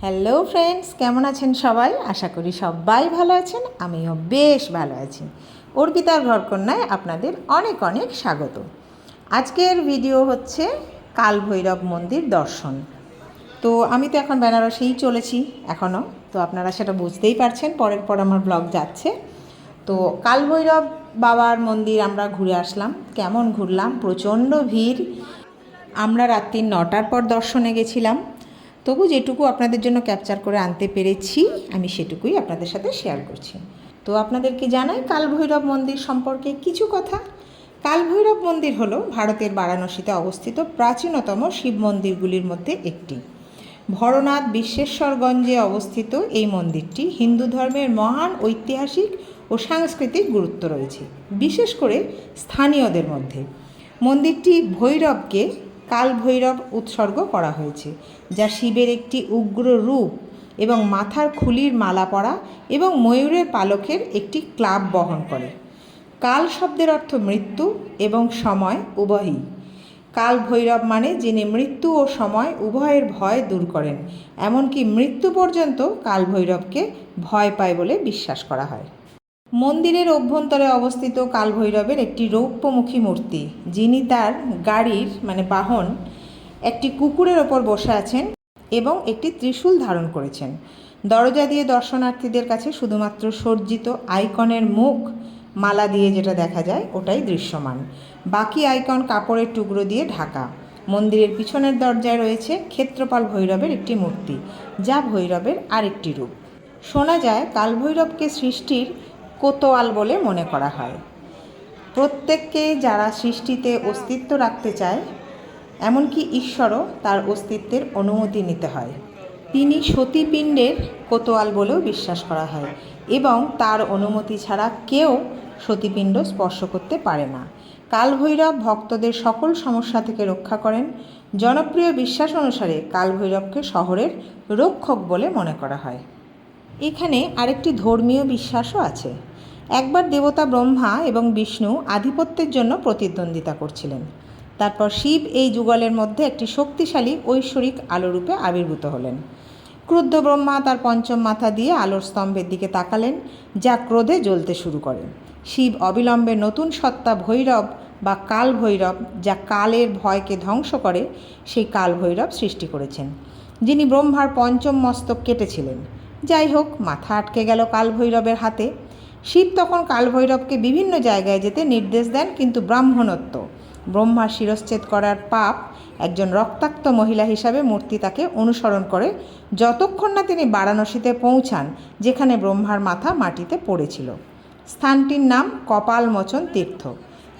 Hello friends কেমন আছেন সবাই? আশা করি সবাই ভালো আছেন আমিও বেশ ভালো আছি। অর্পিতার ঘরকন্যায় আপনাদের অনেক অনেক স্বাগত। আজকের ভিডিও হচ্ছে কাল ভৈরব মন্দির দর্শন। তো আমি তো এখন বেনারসেই চলেছি এখনও তো আপনারা সেটা বুঝতেই পারছেন, পরের পর আমার ব্লগ যাচ্ছে। তো কাল ভৈরব বাবার মন্দির আমরা ঘুরে আসলাম, কেমন ঘুরলাম, প্রচণ্ড ভিড়। আমরা রাত্রি নটার পর দর্শনে গেছিলাম। তবু যেটুকু আপনাদের জন্য ক্যাপচার করে আনতে পেরেছি, আমি সেটুকুই আপনাদের সাথে শেয়ার করছি। তো আপনাদেরকে জানাই কালভৈরব মন্দির সম্পর্কে কিছু কথা? কালভৈরব মন্দির হলো ভারতের বারাণসীতে অবস্থিত প্রাচীনতম শিব মন্দিরগুলির মধ্যে একটি। ভরনাথ বিশ্বেশ্বরগঞ্জে অবস্থিত এই মন্দিরটি হিন্দু ধর্মের মহান ঐতিহাসিক ও সাংস্কৃতিক গুরুত্ব রয়েছে, বিশেষ করে স্থানীয়দের মধ্যে। মন্দিরটি ভৈরবকে কাল ভৈরব উৎসর্গ করা হয়েছে, যা শিবের একটি উগ্র রূপ। এবং মাথার খুলির মালা পরা এবং ময়ূরের পালকের একটি ক্লাব বহন করে। কাল শব্দের অর্থ মৃত্যু এবং সময় উভয়ই। কাল ভৈরব মানে যিনি মৃত্যু ও সময় উভয়ের ভয় দূর করেন, এমনকি মৃত্যু পর্যন্ত কাল ভৈরবকে ভয় পায় বলে বিশ্বাস করা হয়। মন্দিরের অভ্যন্তরে অবস্থিত কালভৈরবের একটি রৌপ্যমুখী মূর্তি, যিনি তার গাড়ির মানে বাহন একটি কুকুরের ওপর বসে আছেন এবং একটি ত্রিশূল ধারণ করেছেন। দরজা দিয়ে দর্শনার্থীদের কাছে শুধুমাত্র সজ্জিত আইকনের মুখ, মালা দিয়ে যেটা দেখা যায়, ওটাই দৃশ্যমান। বাকি আইকন কাপড়ের টুকরো দিয়ে ঢাকা। মন্দিরের পিছনের দরজায় রয়েছে ক্ষেত্রপাল ভৈরবের একটি মূর্তি, যা ভৈরবের আরেকটি রূপ। শোনা যায়, কালভৈরবকে সৃষ্টির কোতোয়াল বলে মনে করা হয়। প্রত্যেককে যারা সৃষ্টিতে অস্তিত্ব রাখতে চায় এমনকি ঈশ্বরও তার অস্তিত্বের অনুমতি নিতে হয়। তিনি সতীপিণ্ডের কোতোয়াল বলেও বিশ্বাস করা হয় এবং তার অনুমতি ছাড়া কেউ সতীপিণ্ড স্পর্শ করতে পারে না। কালভৈরব ভক্তদের সকল সমস্যা থেকে রক্ষা করেন। জনপ্রিয় বিশ্বাস অনুসারে কালভৈরবকে শহরের রক্ষক বলে মনে করা হয়। এখানে আরেকটি ধর্মীয় বিশ্বাসও আছে। একবার দেবতা ব্রহ্মা এবং বিষ্ণু আধিপত্যের জন্য প্রতিদ্বন্দ্বিতা করছিলেন। তারপর শিব এই যুগলের মধ্যে একটি শক্তিশালী ঐশ্বরিক আলোরূপে আবির্ভূত হলেন। ক্রুদ্ধ ব্রহ্মা তার পঞ্চম মাথা দিয়ে আলোর স্তম্ভের দিকে তাকালেন, যা ক্রোধে জ্বলতে শুরু করে। শিব অবিলম্বে নতুন সত্তা ভৈরব বা কাল ভৈরব, যা কালের ভয়কে ধ্বংস করে, সেই কাল ভৈরব সৃষ্টি করেছেন। যিনি ব্রহ্মার পঞ্চম মস্তক কেটেছিলেন। যাই হোক, মাথা আটকে গেল কাল ভৈরবের হাতে। শিব তখন কালভৈরবকে বিভিন্ন জায়গায় যেতে নির্দেশ দেন, কিন্তু ব্রাহ্মণত্ব ব্রহ্মার শিরশ্ছেদ করার পাপ একজন রক্তাক্ত মহিলা হিসাবে মূর্তি তাকে অনুসরণ করে যতক্ষণ না তিনি বারাণসীতে পৌঁছান, যেখানে ব্রহ্মার মাথা মাটিতে পড়েছিল। স্থানটির নাম কপালমোচন তীর্থ।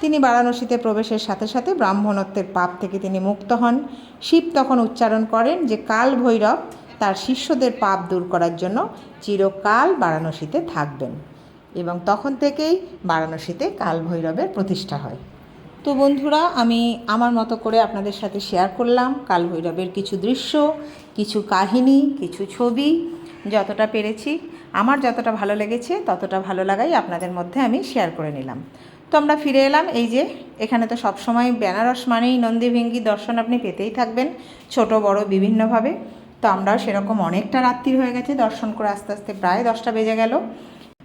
তিনি বারাণসীতে প্রবেশের সাথে সাথে ব্রাহ্মণত্বের পাপ থেকে তিনি মুক্ত হন। শিব তখন উচ্চারণ করেন যে কাল ভৈরব তার শিষ্যদের পাপ দূর করার জন্য চিরকাল বারাণসীতে থাকবেন। এবং তখন থেকেই বারাণসীতে কাল ভৈরবের প্রতিষ্ঠা হয়। তো বন্ধুরা, আমি আমার মতো করে আপনাদের সাথে শেয়ার করলাম কাল ভৈরবের কিছু দৃশ্য, কিছু কাহিনী, কিছু ছবি, যতটা পেরেছি। আমার যতটা ভালো লেগেছে, ততটা ভালো লাগাই আপনাদের মধ্যে আমি শেয়ার করে নিলাম। তো আমরা ফিরে এলাম, এই যে এখানে তো সবসময় বেনারস মানেই নন্দীভঙ্গি দর্শন আপনি পেতেই থাকবেন, ছোট, বড়, বিভিন্নভাবে। তো আমরাও সেরকম অনেকটা রাত্রি হয়ে গেছে, দর্শন করে আস্তে আস্তে প্রায় দশটা বেজে গেল।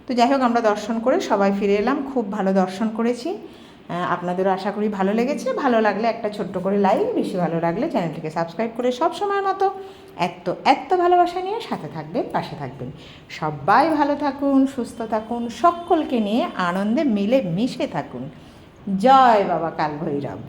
তো যাই হোক, আমরা দর্শন করে সবাই ফিরে এলাম, খুব ভালো দর্শন করেছি। আপনাদেরও আশা করি ভালো লেগেছে। ভালো লাগলে একটা ছোট্ট করে লাইক, বেশি ভালো লাগলে চ্যানেলটিকে সাবস্ক্রাইব করে সব সময় মতো এত এত ভালোবাসা নিয়ে সাথে থাকবেন, পাশে থাকবেন। সবাই ভালো থাকুন, সুস্থ থাকুন, সকলকে নিয়ে আনন্দে মিলে মিশে থাকুন। জয় বাবা কাল ভৈরব